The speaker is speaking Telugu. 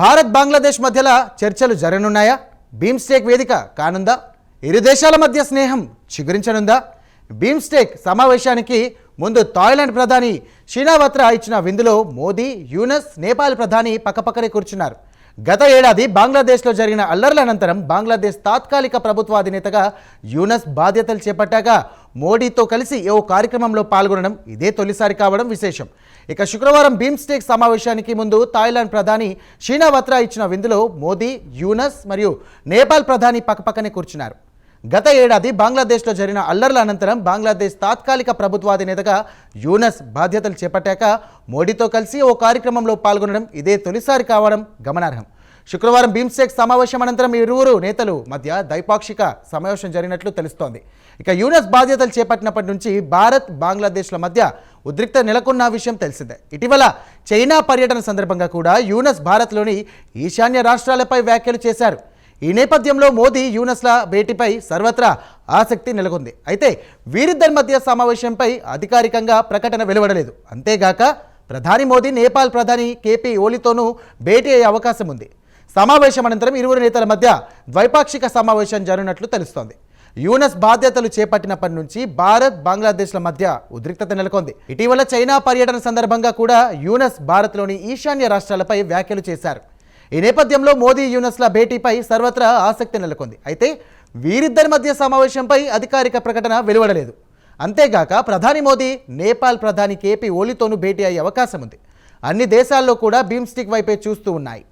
భారత్ బంగ్లాదేశ్ మధ్యలో చర్చలు జరగనున్నాయా? బీమ్స్టేక్ వేదిక కానుందా? ఇరు దేశాల మధ్య స్నేహం చిగురించనుందా? బీమ్స్టేక్ సమావేశానికి ముందు థాయిలాండ్ ప్రధాని షీనావత్రా ఇచ్చిన విందులో మోదీ యూనస్ నేపాల్ ప్రధాని పక్కపక్కనే కూర్చున్నారు. గత ఏడాది బంగ్లాదేశ్లో జరిగిన అల్లర్ల అనంతరం బంగ్లాదేశ్ తాత్కాలిక ప్రభుత్వాధినేతగా యూనస్ బాధ్యతలు చేపట్టాక మోడీతో కలిసి ఓ కార్యక్రమంలో పాల్గొనడం ఇదే తొలిసారి కావడం విశేషం. ఇక శుక్రవారం బీమ్స్టేక్ సమావేశానికి ముందు థాయిలాండ్ ప్రధాని షీనా వత్రా ఇచ్చిన విందులో మోదీ యూనస్ మరియు నేపాల్ ప్రధాని పక్కపక్కనే కూర్చున్నారు. గత ఏడాది బంగ్లాదేశ్లో జరిగిన అల్లర్ల అనంతరం బంగ్లాదేశ్ తాత్కాలిక ప్రభుత్వాధినేతగా యూనస్ బాధ్యతలు చేపట్టాక మోడీతో కలిసి ఓ కార్యక్రమంలో పాల్గొనడం ఇదే తొలిసారి కావడం గమనార్హం. శుక్రవారం బీమ్స్టెక్ సమావేశం అనంతరం ఇరువురు నేతలు మధ్య ద్వైపాక్షిక సమావేశం జరిగినట్లు తెలుస్తోంది. ఇక యూనస్ బాధ్యతలు చేపట్టినప్పటి నుంచి భారత్ బంగ్లాదేశ్ల మధ్య ఉద్రిక్త నెలకొన్న విషయం తెలిసిందే. ఇటీవల చైనా పర్యటన సందర్భంగా కూడా యూనస్ భారత్లోని ఈశాన్య రాష్ట్రాలపై వ్యాఖ్యలు చేశారు. ఈ నేపథ్యంలో మోదీ యూనస్ల భేటీపై సర్వత్రా ఆసక్తి నెలకొంది. అయితే వీరిద్దరి మధ్య సమావేశంపై అధికారికంగా ప్రకటన వెలువడలేదు. అంతేగాక ప్రధాని మోదీ నేపాల్ ప్రధాని కేపీ ఓలీతోనూ భేటీ అయ్యే అవకాశం ఉంది. సమావేశం అనంతరం ఇరువురు నేతల మధ్య ద్వైపాక్షిక సమావేశం జరిగినట్లు తెలుస్తోంది. యూనస్ బాధ్యతలు చేపట్టినప్పటి నుంచి భారత్ బంగ్లాదేశ్ల మధ్య ఉద్రిక్తత నెలకొంది. ఇటీవల చైనా పర్యటన సందర్భంగా కూడా యూనస్ భారత్లోని ఈశాన్య రాష్ట్రాలపై వ్యాఖ్యలు చేశారు. ఈ నేపథ్యంలో మోదీ యూనస్ల భేటీపై సర్వత్రా ఆసక్తి నెలకొంది. అయితే వీరిద్దరి మధ్య సమావేశంపై అధికారిక ప్రకటన వెలువడలేదు. అంతేగాక ప్రధాని మోదీ నేపాల్ ప్రధాని కేపీ ఓలీతోనూ భేటీ అయ్యే అవకాశం ఉంది అన్ని దేశాల్లో కూడా బీమ్స్టిక్ వైపే చూస్తూ ఉన్నాయి.